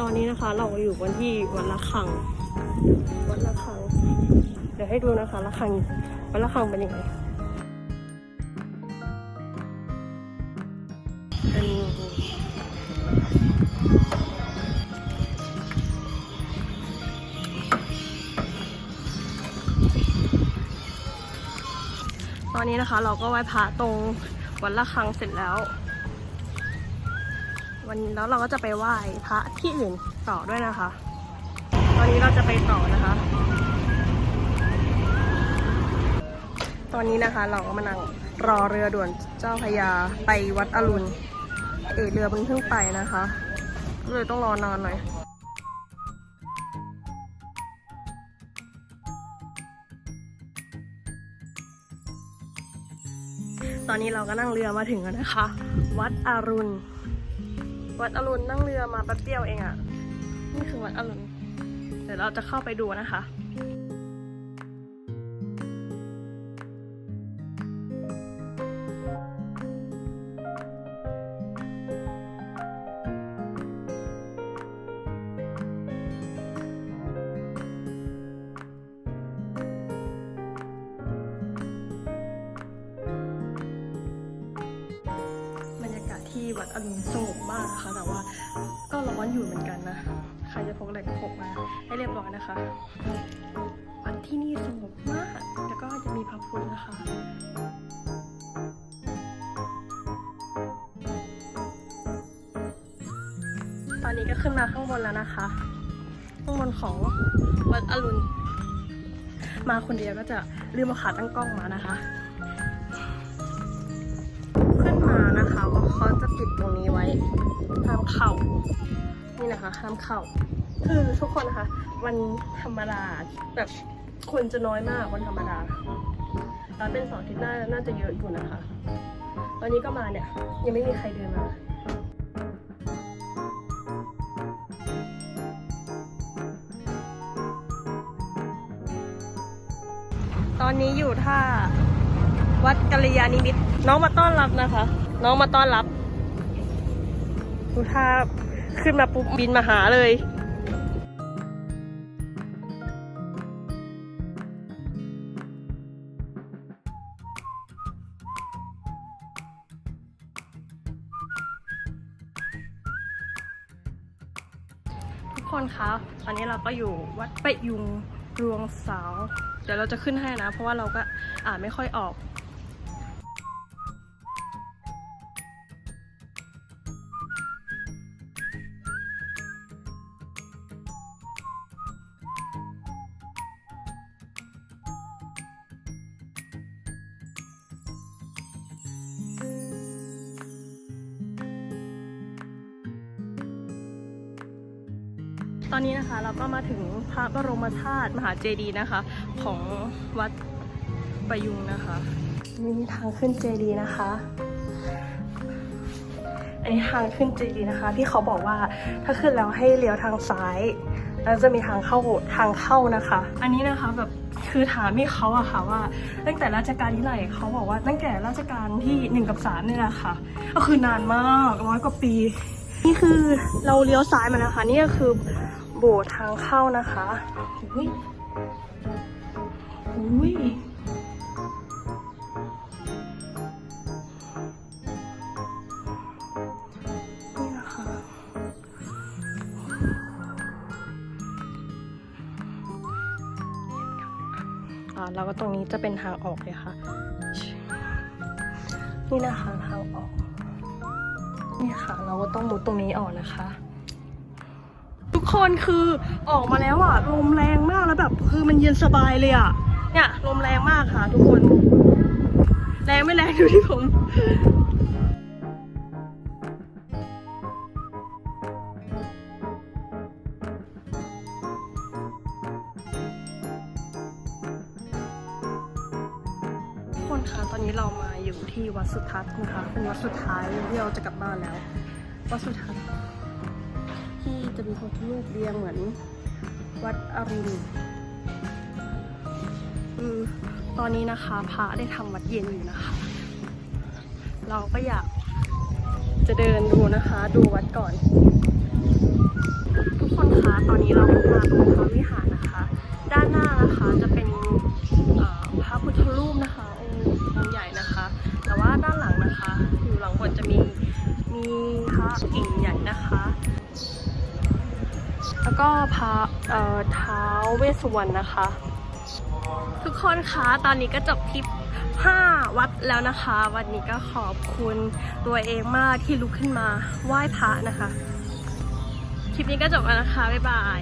ตอนนี้นะคะเราอยู่กันที่วัดละคังวัดละคัง เดี๋ยวให้ดูนะคะละคังวัดละคังเป็นยังไงตอนนี้นะคะเราก็ไหว้พระตรงวัดละคังเสร็จแล้ว วันนี้แล้วเราก็จะไปไหว้พระที่อื่นต่อด้วยนะคะ ตอนนี้เราจะไปต่อนะคะ ตอนนี้นะคะเราก็มานั่งรอเรือด่วนเจ้าพยาไปวัดอรุณ เอยเรือมันเพิ่งไปนะคะก็เลยต้องรอนานหน่อยตอนนี้เราก็นั่งเรือมาถึงแล้วนะคะ วัดอรุณ วัดอรุณนั่งเรือมาแป๊บเดียวเองอะ่ะ นี่คือวัดอรุณ เดี๋ยวเราจะเข้าไปดูนะคะ วัดอรุณสงบมากค่ะแต่ว่าก็ร้อนอยู่เหมือนกันนะ ใครจะพกอะไรก็พกมาให้เรียบร้อยนะคะ วัดที่นี่สงบมาก แล้วก็จะมีพระพุทธนะคะตอนนี้ก็ขึ้นมาข้างบนแล้วนะคะ ข้างบนของวัดอรุณ มาคนเดียวก็จะลืมเอาขาตั้งกล้องมานะคะ เขาจะปิดตรงนี้ไว้ห้ามเข่านี่นะคะห้ามเข่าคือทุกคนนะคะวันธรรมดาแบบคนจะน้อยมากวันธรรมดาแล้วเป็นสองทิตย์หน้าน่าจะเยอะอยู่นะคะตอนนี้ก็มาเนี่ย ยังไม่มีใครเดินมาตอนนี้อยู่ท่าวัดกัลยาณิมิตร น้องมาต้อนรับนะคะ น้องมาต้อนรับดูท่าขึ้นมาปุ๊บบินมาหาเลยทุกคนคะตอนนี้เราก็อยู่วัดประยุงรวงสาว เดี๋ยวเราจะขึ้นให้นะ เพราะว่าเราก็อ่านไม่ค่อยออก ตอนนี้นะคะเราก็มาถึงพระบรมธาตุมหาเจดีย์นะคะ ของวัดประยุงนะคะนี่ทางขึ้นเจดีย์นะคะ อันนี้ทางขึ้นเจดีย์นะคะ ที่เขาบอกว่าถ้าขึ้นแล้วให้เลี้ยวทางซ้ายแล้วจะมีทางเข้าทางเข้านะคะ อันนี้นะคะแบบคือถามที่เขาอะค่ะว่า ตั้งแต่ราชการที่ไหนเขาบอกว่าตั้งแต่ราชการที่หนึ่งกับสามนี่แหละค่ะ ก็คือนานมากร้อยกว่าปี นี่คือเราเลี้ยวซ้ายมานะคะ นี่ก็คือโบสถ์ทางเข้านะคะอุ้ยอุ้ยนี่นะคะอ่าแล้วก็ตรงนี้จะเป็นทางออกเลยค่ะ นี่นะคะทางออก นี่ค่ะ เราก็ต้องมุดตรงนี้ออกนะคะ ทุกคนคือออกมาแล้วอะลมแรงมากแล้วแบบ คือมันเย็นสบายเลยอะเนี่ยลมแรงมากค่ะ ทุกคน แรงไม่แรงดูที่ผม นคะตอนนี้เรามาอยู่ที่วัดสุทัศน์นะคะเป็นวัดสุดท้ายที่เราจะกลับบ้านแล้ว วัดสุทัศน์ที่จะมีพระพุทธรูปเรียงเหมือน วัดอรุณอืมตอนนี้นะคะพระได้ทำวัดเย็นอยู่นะคะ เราก็อยากจะเดินดูนะคะ ดูวัดก่อน ทุกคนคะตอนนี้เรามาตรงพระวิหาร นะคะ อยู่หลังบนจะมีมีพระกิ่งใหญ่นะคะ แล้วก็พระเอ่อเท้าเวสสุวรรณนะคะ ทุกคนคะตอนนี้ก็จบทริป5วัดแล้วนะคะ วันนี้ก็ขอบคุณตัวเองมากที่ลุกขึ้นมาไหว้พระนะคะ คลิปนี้ก็จบแล้วนะคะ บ๊ายบาย